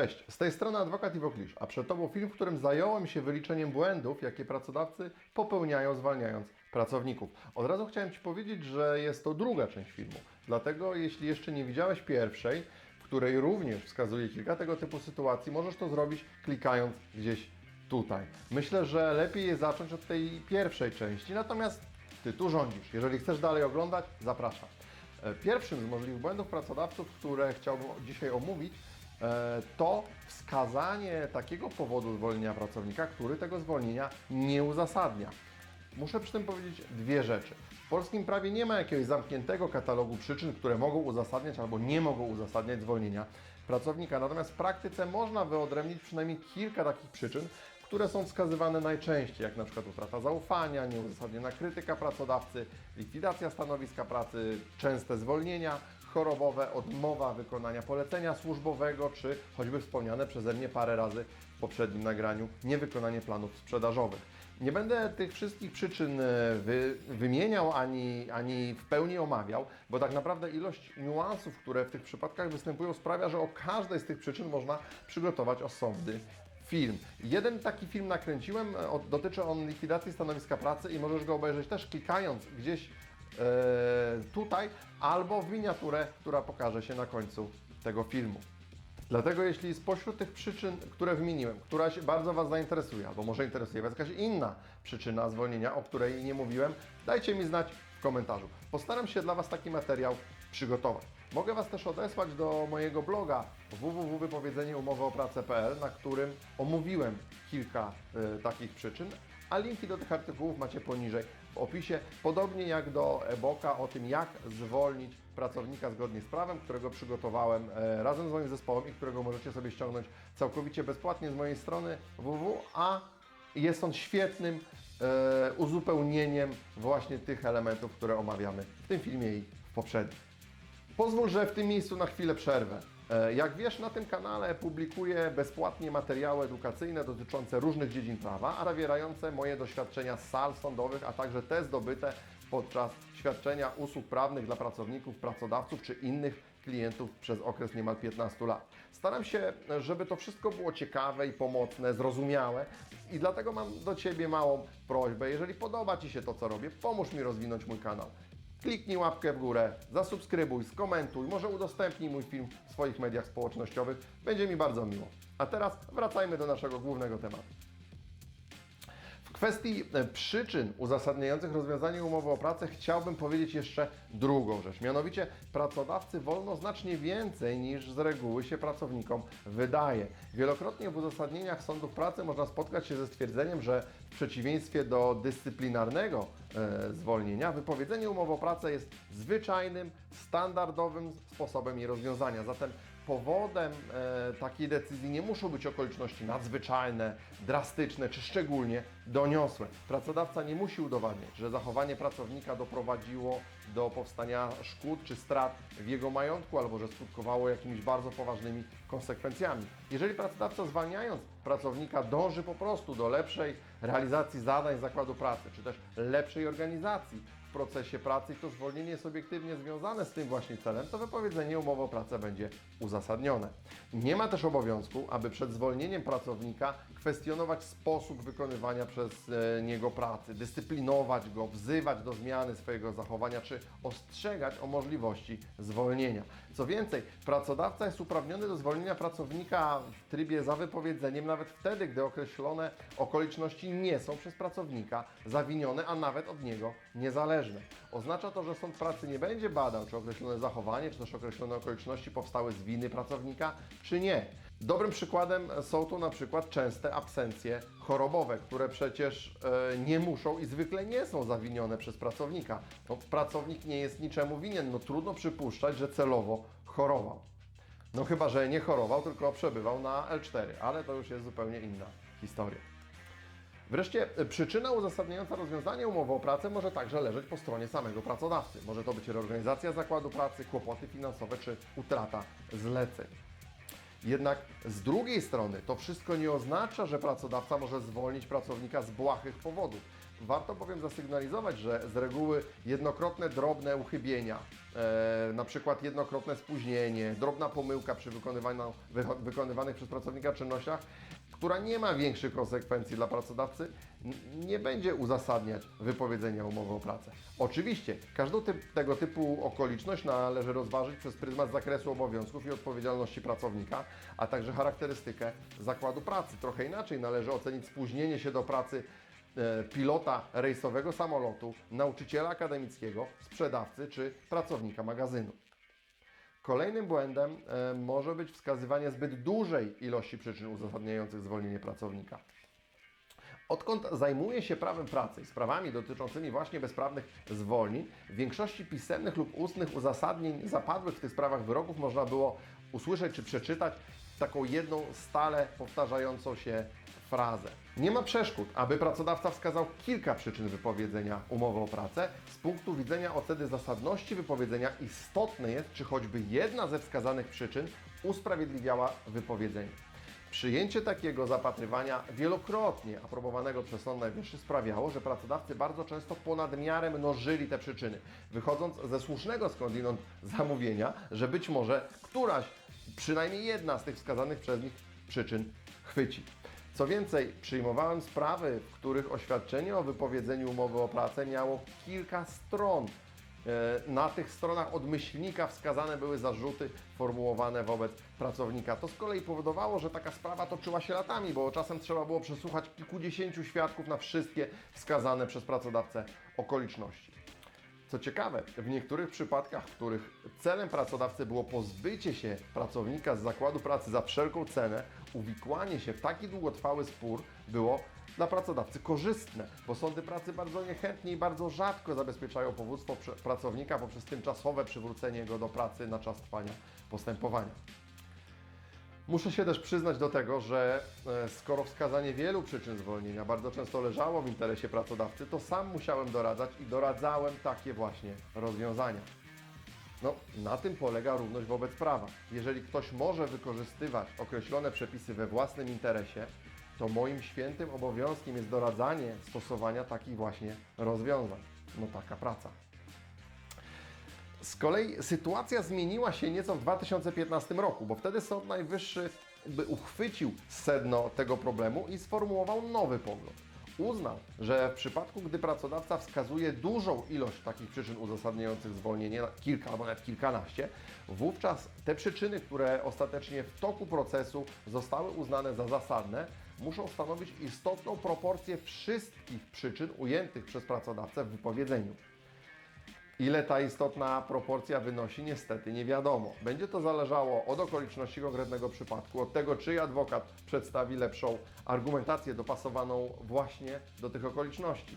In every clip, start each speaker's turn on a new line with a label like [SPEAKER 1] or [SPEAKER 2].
[SPEAKER 1] Cześć, z tej strony adwokat Iwo Klisz, a przed Tobą film, w którym zająłem się wyliczeniem błędów, jakie pracodawcy popełniają zwalniając pracowników. Od razu chciałem Ci powiedzieć, że jest to druga część filmu, dlatego jeśli jeszcze nie widziałeś pierwszej, w której również wskazuję kilka tego typu sytuacji, możesz to zrobić klikając gdzieś tutaj. Myślę, że lepiej jest zacząć od tej pierwszej części, natomiast Ty tu rządzisz. Jeżeli chcesz dalej oglądać, zapraszam. E, Pierwszym z możliwych błędów pracodawców, które chciałbym dzisiaj omówić, to wskazanie takiego powodu zwolnienia pracownika, który tego zwolnienia nie uzasadnia. Muszę przy tym powiedzieć dwie rzeczy. W polskim prawie nie ma jakiegoś zamkniętego katalogu przyczyn, które mogą uzasadniać albo nie mogą uzasadniać zwolnienia pracownika. Natomiast w praktyce można wyodrębnić przynajmniej kilka takich przyczyn, które są wskazywane najczęściej, jak na przykład utrata zaufania, nieuzasadniona krytyka pracodawcy, likwidacja stanowiska pracy, częste zwolnienia chorobowe, odmowa wykonania polecenia służbowego, czy choćby wspomniane przeze mnie parę razy w poprzednim nagraniu, niewykonanie planów sprzedażowych. Nie będę tych wszystkich przyczyn e, wy, wymieniał ani, ani w pełni omawiał, bo tak naprawdę ilość niuansów, które w tych przypadkach występują, sprawia, że o każdej z tych przyczyn można przygotować osobny film. Jeden taki film nakręciłem, e, dotyczy on likwidacji stanowiska pracy i możesz go obejrzeć też klikając gdzieś tutaj albo w miniaturę, która pokaże się na końcu tego filmu. Dlatego jeśli spośród tych przyczyn, które wymieniłem, któraś bardzo Was zainteresuje, albo może interesuje Was jakaś inna przyczyna zwolnienia, o której nie mówiłem, dajcie mi znać w komentarzu. Postaram się dla Was taki materiał przygotować. Mogę Was też odesłać do mojego bloga www.wypowiedzenieumowy-o-pracę.pl, na którym omówiłem kilka y, takich przyczyn, a linki do tych artykułów macie poniżej w opisie, podobnie jak do e-booka o tym, jak zwolnić pracownika zgodnie z prawem, którego przygotowałem e, razem z moim zespołem i którego możecie sobie ściągnąć całkowicie bezpłatnie z mojej strony www, a jest on świetnym e, uzupełnieniem właśnie tych elementów, które omawiamy w tym filmie i w poprzednim. Pozwól, że w tym miejscu na chwilę przerwę. E, Jak wiesz, na tym kanale publikuję bezpłatnie materiały edukacyjne dotyczące różnych dziedzin prawa, a zawierające moje doświadczenia z sal sądowych, a także te zdobyte podczas świadczenia usług prawnych dla pracowników, pracodawców czy innych klientów przez okres niemal 15 lat. Staram się, żeby to wszystko było ciekawe i pomocne, zrozumiałe i dlatego mam do Ciebie małą prośbę. Jeżeli podoba Ci się to, co robię, pomóż mi rozwinąć mój kanał. Kliknij łapkę w górę, zasubskrybuj, skomentuj, może udostępnij mój film w swoich mediach społecznościowych. Będzie mi bardzo miło. A teraz wracajmy do naszego głównego tematu. W kwestii e, przyczyn uzasadniających rozwiązanie umowy o pracę chciałbym powiedzieć jeszcze drugą rzecz. Mianowicie pracodawcy wolno znacznie więcej niż z reguły się pracownikom wydaje. Wielokrotnie w uzasadnieniach sądów pracy można spotkać się ze stwierdzeniem, że przeciwieństwie do dyscyplinarnego e, zwolnienia, wypowiedzenie umowy o pracę jest zwyczajnym, standardowym sposobem jej rozwiązania. Zatem powodem e, takiej decyzji nie muszą być okoliczności nadzwyczajne, drastyczne czy szczególnie doniosłe. Pracodawca nie musi udowadniać, że zachowanie pracownika doprowadziło do powstania szkód czy strat w jego majątku albo że skutkowało jakimiś bardzo poważnymi konsekwencjami. Jeżeli pracodawca zwalniając pracownika dąży po prostu do lepszej realizacji zadań zakładu pracy, czy też lepszej organizacji w procesie pracy i to zwolnienie jest obiektywnie związane z tym właśnie celem, to wypowiedzenie umowy o pracę będzie uzasadnione. Nie ma też obowiązku, aby przed zwolnieniem pracownika kwestionować sposób wykonywania przez e, niego pracy, dyscyplinować go, wzywać do zmiany swojego zachowania czy ostrzegać o możliwości zwolnienia. Co więcej, pracodawca jest uprawniony do zwolnienia pracownika w trybie za wypowiedzeniem nawet wtedy, gdy określone okoliczności nie są przez pracownika zawinione, a nawet od niego Oznacza to, że sąd pracy nie będzie badał, czy określone zachowanie, czy też określone okoliczności powstały z winy pracownika, czy nie. Dobrym przykładem są tu na przykład częste absencje chorobowe, które przecież e, nie muszą i zwykle nie są zawinione przez pracownika. No, pracownik nie jest niczemu winien, no trudno przypuszczać, że celowo chorował. No chyba, że nie chorował, tylko przebywał na L4, ale to już jest zupełnie inna historia. Wreszcie e, przyczyna uzasadniająca rozwiązanie umowy o pracę może także leżeć po stronie samego pracodawcy. Może to być reorganizacja zakładu pracy, kłopoty finansowe czy utrata zleceń. Jednak z drugiej strony to wszystko nie oznacza, że pracodawca może zwolnić pracownika z błahych powodów. Warto bowiem zasygnalizować, że z reguły jednokrotne drobne uchybienia, e, na przykład jednokrotne spóźnienie, drobna pomyłka przy wykonywanych przez pracownika czynnościach, która nie ma większych konsekwencji dla pracodawcy, nie będzie uzasadniać wypowiedzenia umowy o pracę. Oczywiście, każdą tego typu okoliczność należy rozważyć przez pryzmat zakresu obowiązków i odpowiedzialności pracownika, a także charakterystykę zakładu pracy. Trochę inaczej należy ocenić spóźnienie się do pracy e, pilota rejsowego samolotu, nauczyciela akademickiego, sprzedawcy czy pracownika magazynu. Kolejnym błędem e, może być wskazywanie zbyt dużej ilości przyczyn uzasadniających zwolnienie pracownika. Odkąd zajmuję się prawem pracy i sprawami dotyczącymi właśnie bezprawnych zwolnień, w większości pisemnych lub ustnych uzasadnień zapadłych w tych sprawach wyroków można było usłyszeć czy przeczytać taką jedną stale powtarzającą się frazę. Nie ma przeszkód, aby pracodawca wskazał kilka przyczyn wypowiedzenia umowy o pracę. Z punktu widzenia oceny zasadności wypowiedzenia istotne jest, czy choćby jedna ze wskazanych przyczyn usprawiedliwiała wypowiedzenie. Przyjęcie takiego zapatrywania wielokrotnie aprobowanego przez Sąd Najwyższy sprawiało, że pracodawcy bardzo często ponad miarę mnożyli te przyczyny, wychodząc ze słusznego skądinąd zamówienia, że być może któraś, przynajmniej jedna z tych wskazanych przez nich przyczyn chwyci. Co więcej, przyjmowałem sprawy, w których oświadczenie o wypowiedzeniu umowy o pracę miało kilka stron. E, Na tych stronach od myślnika wskazane były zarzuty formułowane wobec pracownika. To z kolei powodowało, że taka sprawa toczyła się latami, bo czasem trzeba było przesłuchać kilkudziesięciu świadków na wszystkie wskazane przez pracodawcę okoliczności. Co ciekawe, w niektórych przypadkach, w których celem pracodawcy było pozbycie się pracownika z zakładu pracy za wszelką cenę, uwikłanie się w taki długotrwały spór było dla pracodawcy korzystne, bo sądy pracy bardzo niechętnie i bardzo rzadko zabezpieczają powództwo pracownika poprzez tymczasowe przywrócenie go do pracy na czas trwania postępowania. Muszę się też przyznać do tego, że e, skoro wskazanie wielu przyczyn zwolnienia bardzo często leżało w interesie pracodawcy, to sam musiałem doradzać i doradzałem takie właśnie rozwiązania. No, na tym polega równość wobec prawa. Jeżeli ktoś może wykorzystywać określone przepisy we własnym interesie, to moim świętym obowiązkiem jest doradzanie stosowania takich właśnie rozwiązań. No taka praca. Z kolei sytuacja zmieniła się nieco w 2015 roku, bo wtedy Sąd Najwyższy jakby uchwycił sedno tego problemu i sformułował nowy pogląd. Uznał, że w przypadku, gdy pracodawca wskazuje dużą ilość takich przyczyn uzasadniających zwolnienie, kilka albo nawet kilkanaście, wówczas te przyczyny, które ostatecznie w toku procesu zostały uznane za zasadne, muszą stanowić istotną proporcję wszystkich przyczyn ujętych przez pracodawcę w wypowiedzeniu. Ile ta istotna proporcja wynosi, niestety nie wiadomo. Będzie to zależało od okoliczności konkretnego przypadku, od tego, czy adwokat przedstawi lepszą argumentację dopasowaną właśnie do tych okoliczności.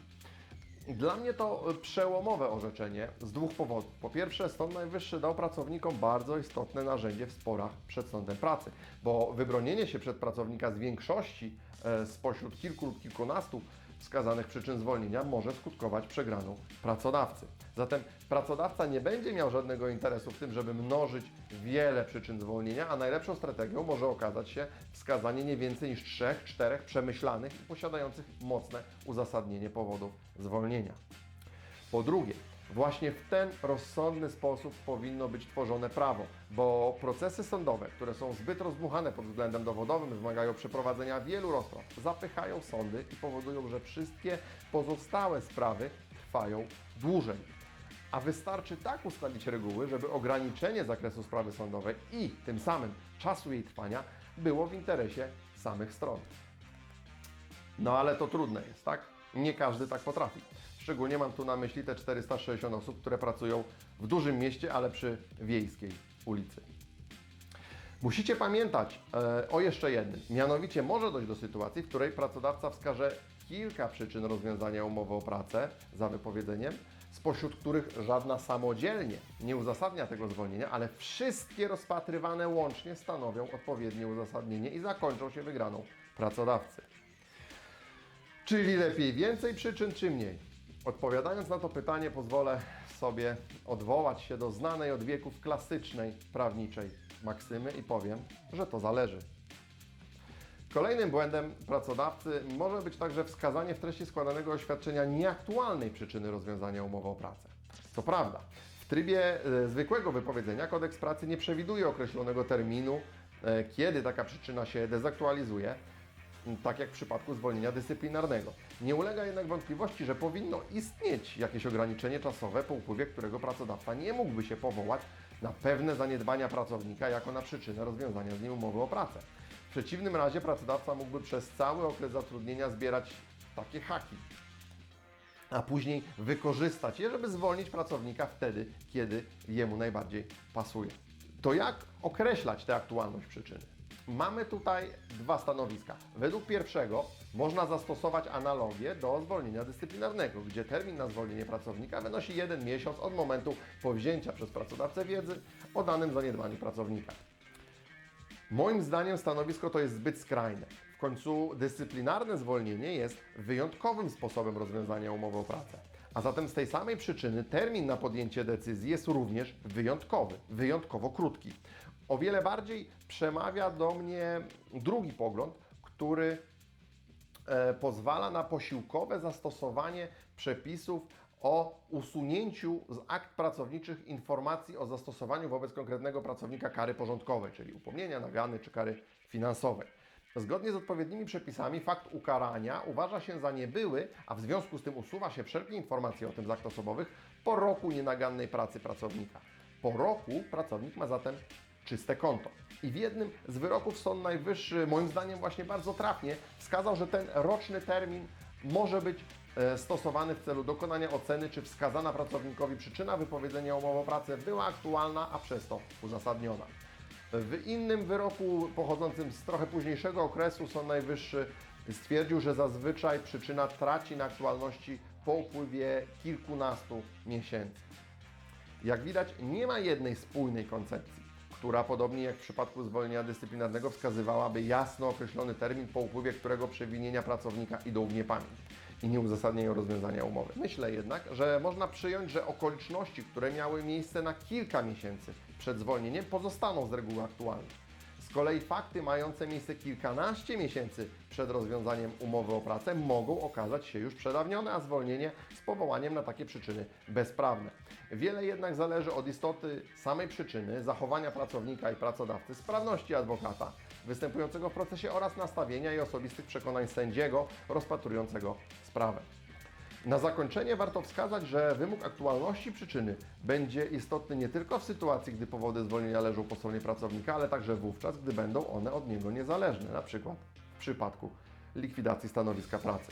[SPEAKER 1] Dla mnie to przełomowe orzeczenie z dwóch powodów. Po pierwsze, Sąd Najwyższy dał pracownikom bardzo istotne narzędzie w sporach przed sądem pracy, bo wybronienie się przed pracownika z większości e, spośród kilku lub kilkunastu wskazanych przyczyn zwolnienia może skutkować przegraną pracodawcy. Zatem pracodawca nie będzie miał żadnego interesu w tym, żeby mnożyć wiele przyczyn zwolnienia, a najlepszą strategią może okazać się wskazanie nie więcej niż trzech, czterech przemyślanych i posiadających mocne uzasadnienie powodów zwolnienia. Po drugie, właśnie w ten rozsądny sposób powinno być tworzone prawo, bo procesy sądowe, które są zbyt rozbuchane pod względem dowodowym, wymagają przeprowadzenia wielu rozpraw, zapychają sądy i powodują, że wszystkie pozostałe sprawy trwają dłużej. A wystarczy tak ustalić reguły, żeby ograniczenie zakresu sprawy sądowej i tym samym czasu jej trwania było w interesie samych stron. No ale to trudne jest, tak? Nie każdy tak potrafi. Szczególnie mam tu na myśli te 460 osób, które pracują w dużym mieście, ale przy wiejskiej ulicy. Musicie pamiętać e, o jeszcze jednym. Mianowicie może dojść do sytuacji, w której pracodawca wskaże kilka przyczyn rozwiązania umowy o pracę za wypowiedzeniem, spośród których żadna samodzielnie nie uzasadnia tego zwolnienia, ale wszystkie rozpatrywane łącznie stanowią odpowiednie uzasadnienie i zakończą się wygraną pracodawcy. Czyli lepiej więcej przyczyn, czy mniej? Odpowiadając na to pytanie, pozwolę sobie odwołać się do znanej od wieków klasycznej prawniczej maksymy i powiem, że to zależy. Kolejnym błędem pracodawcy może być także wskazanie w treści składanego oświadczenia nieaktualnej przyczyny rozwiązania umowy o pracę. Co prawda, w trybie e, zwykłego wypowiedzenia kodeks pracy nie przewiduje określonego terminu, e, kiedy taka przyczyna się dezaktualizuje, tak jak w przypadku zwolnienia dyscyplinarnego. Nie ulega jednak wątpliwości, że powinno istnieć jakieś ograniczenie czasowe, po upływie którego pracodawca nie mógłby się powołać na pewne zaniedbania pracownika jako na przyczynę rozwiązania z nim umowy o pracę. W przeciwnym razie pracodawca mógłby przez cały okres zatrudnienia zbierać takie haki, a później wykorzystać je, żeby zwolnić pracownika wtedy, kiedy jemu najbardziej pasuje. To jak określać tę aktualność przyczyny? Mamy tutaj dwa stanowiska. Według pierwszego można zastosować analogię do zwolnienia dyscyplinarnego, gdzie termin na zwolnienie pracownika wynosi jeden miesiąc od momentu powzięcia przez pracodawcę wiedzy o danym zaniedbaniu pracownika. Moim zdaniem stanowisko to jest zbyt skrajne. W końcu dyscyplinarne zwolnienie jest wyjątkowym sposobem rozwiązania umowy o pracę. A zatem z tej samej przyczyny termin na podjęcie decyzji jest również wyjątkowy, wyjątkowo krótki. O wiele bardziej przemawia do mnie drugi pogląd, który e, pozwala na posiłkowe zastosowanie przepisów o usunięciu z akt pracowniczych informacji o zastosowaniu wobec konkretnego pracownika kary porządkowej, czyli upomnienia, nagany czy kary finansowej. Zgodnie z odpowiednimi przepisami fakt ukarania uważa się za niebyły, a w związku z tym usuwa się wszelkie informacje o tym z akt osobowych po roku nienagannej pracy pracownika. Po roku pracownik ma zatem czyste konto. I w jednym z wyroków Sąd Najwyższy, moim zdaniem właśnie bardzo trafnie, wskazał, że ten roczny termin może być e, stosowany w celu dokonania oceny, czy wskazana pracownikowi przyczyna wypowiedzenia umowy o pracę była aktualna, a przez to uzasadniona. W innym wyroku pochodzącym z trochę późniejszego okresu Sąd Najwyższy stwierdził, że zazwyczaj przyczyna traci na aktualności po upływie kilkunastu miesięcy. Jak widać, nie ma jednej spójnej koncepcji, która podobnie jak w przypadku zwolnienia dyscyplinarnego wskazywałaby jasno określony termin, po upływie którego przewinienia pracownika idą w niepamięć i nie uzasadniają rozwiązania umowy. Myślę jednak, że można przyjąć, że okoliczności, które miały miejsce na kilka miesięcy przed zwolnieniem, pozostaną z reguły aktualne. Z kolei fakty mające miejsce kilkanaście miesięcy przed rozwiązaniem umowy o pracę mogą okazać się już przedawnione, a zwolnienie z powołaniem na takie przyczyny bezprawne. Wiele jednak zależy od istoty samej przyczyny, zachowania pracownika i pracodawcy, sprawności adwokata występującego w procesie oraz nastawienia i osobistych przekonań sędziego rozpatrującego sprawę. Na zakończenie warto wskazać, że wymóg aktualności przyczyny będzie istotny nie tylko w sytuacji, gdy powody zwolnienia leżą po stronie pracownika, ale także wówczas, gdy będą one od niego niezależne, przykład w przypadku likwidacji stanowiska pracy.